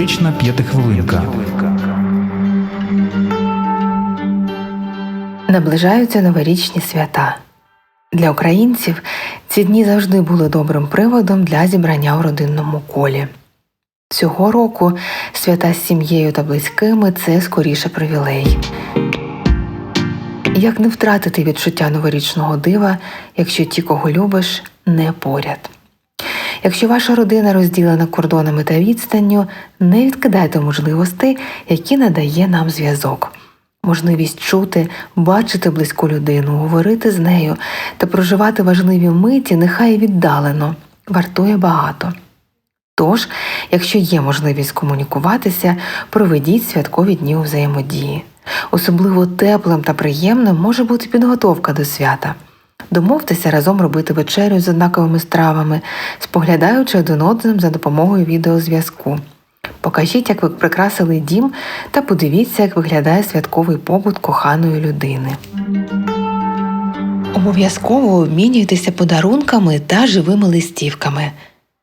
Психотерапевтична п'ятихвилинка. Наближаються новорічні свята. Для українців ці дні завжди були добрим приводом для зібрання у родинному колі. Цього року свята з сім'єю та близькими це скоріше привілей. Як не втратити відчуття новорічного дива, якщо ті, кого любиш, не поряд. Якщо ваша родина розділена кордонами та відстанню, не відкидайте можливостей, які надає нам зв'язок. Можливість чути, бачити близьку людину, говорити з нею та проживати важливі миті, нехай віддалено, вартує багато. Тож, якщо є можливість комунікуватися, проведіть святкові дні у взаємодії. Особливо теплим та приємним може бути підготовка до свята. Домовтеся разом робити вечерю з однаковими стравами, споглядаючи один одним за допомогою відеозв'язку. Покажіть, як ви прикрасили дім, та подивіться, як виглядає святковий побут коханої людини. Обов'язково обмінюйтеся подарунками та живими листівками.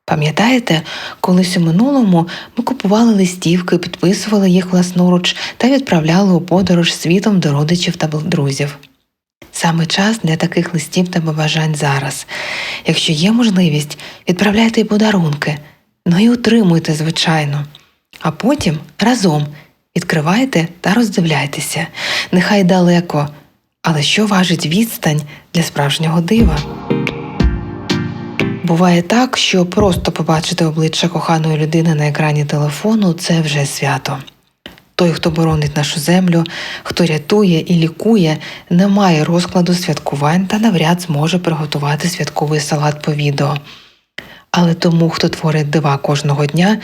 Пам'ятаєте, колись у минулому ми купували листівки, підписували їх власноруч та відправляли у подорож світом до родичів та друзів. Саме час для таких листів та побажань зараз. Якщо є можливість, відправляйте й подарунки, ну і утримуйте, звичайно. А потім разом відкривайте та роздивляйтеся. Нехай далеко, але що важить відстань для справжнього дива? Буває так, що просто побачити обличчя коханої людини на екрані телефону це вже свято. Той, хто боронить нашу землю, хто рятує і лікує, не має розкладу святкувань та навряд зможе приготувати святковий салат по відео. Але тому, хто творить дива кожного дня,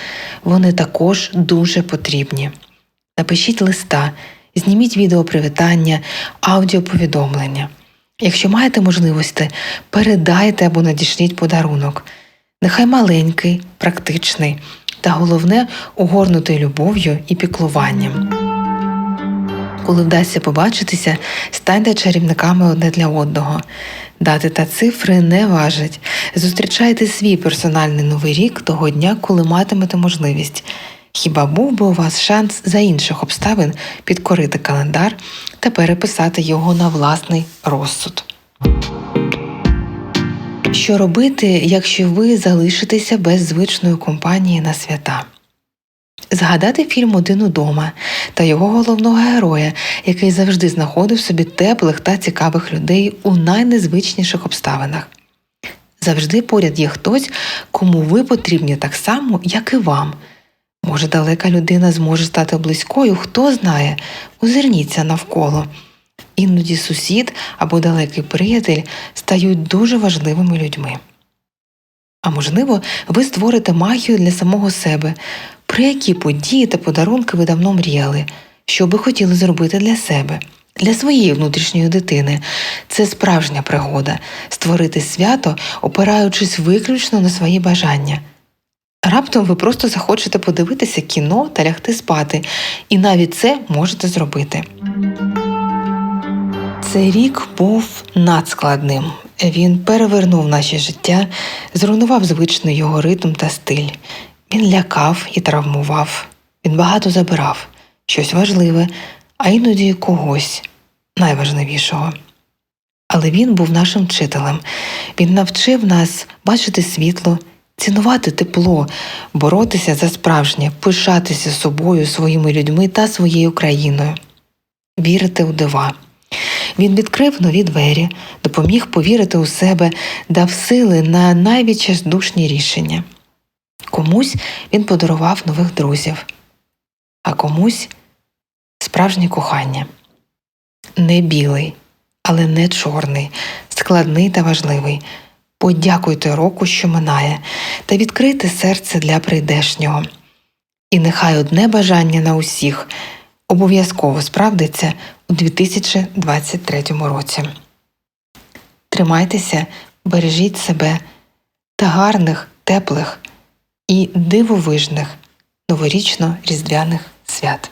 вони також дуже потрібні. Напишіть листа, зніміть відео привітання, аудіоповідомлення. Якщо маєте можливості, передайте або надішліть подарунок. Нехай маленький, практичний та головне угорнутий любов'ю і піклуванням. Коли вдасться побачитися, станьте чарівниками одне для одного. Дати та цифри не важать. Зустрічайте свій персональний новий рік того дня, коли матимете можливість. Хіба був би у вас шанс за інших обставин підкорити календар та переписати його на власний розсуд? Що робити, якщо ви залишитеся без звичної компанії на свята? Згадати фільм Один удома та його головного героя, який завжди знаходив собі теплих та цікавих людей у найнезвичніших обставинах. Завжди поряд є хтось, кому ви потрібні так само, як і вам. Може, далека людина зможе стати близькою, хто знає, озирніться навколо. Іноді сусід або далекий приятель стають дуже важливими людьми. А можливо, ви створите магію для самого себе, про які події та подарунки ви давно мріяли, що би хотіли зробити для себе, для своєї внутрішньої дитини. Це справжня пригода створити свято, опираючись виключно на свої бажання. Раптом ви просто захочете подивитися кіно та лягти спати, і навіть це можете зробити. Цей рік був надскладним. Він перевернув наше життя, зруйнував звичний його ритм та стиль. Він лякав і травмував. Він багато забирав, щось важливе, а іноді когось найважливішого. Але він був нашим вчителем. Він навчив нас бачити світло, цінувати тепло, боротися за справжнє, пишатися собою, своїми людьми та своєю країною, вірити у дива. Він відкрив нові двері, допоміг повірити у себе, дав сили на найвідчаздушні рішення. Комусь він подарував нових друзів, а комусь справжнє кохання. Не білий, але не чорний, складний та важливий. Подякуйте року, що минає, та відкрийте серце для прийдешнього. І нехай одне бажання на усіх обов'язково справдиться у 2023 році. Тримайтеся, бережіть себе та гарних, теплих і дивовижних новорічно-різдвяних свят.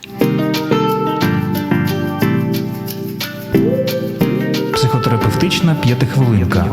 Психотерапевтична п'ятихвилинка.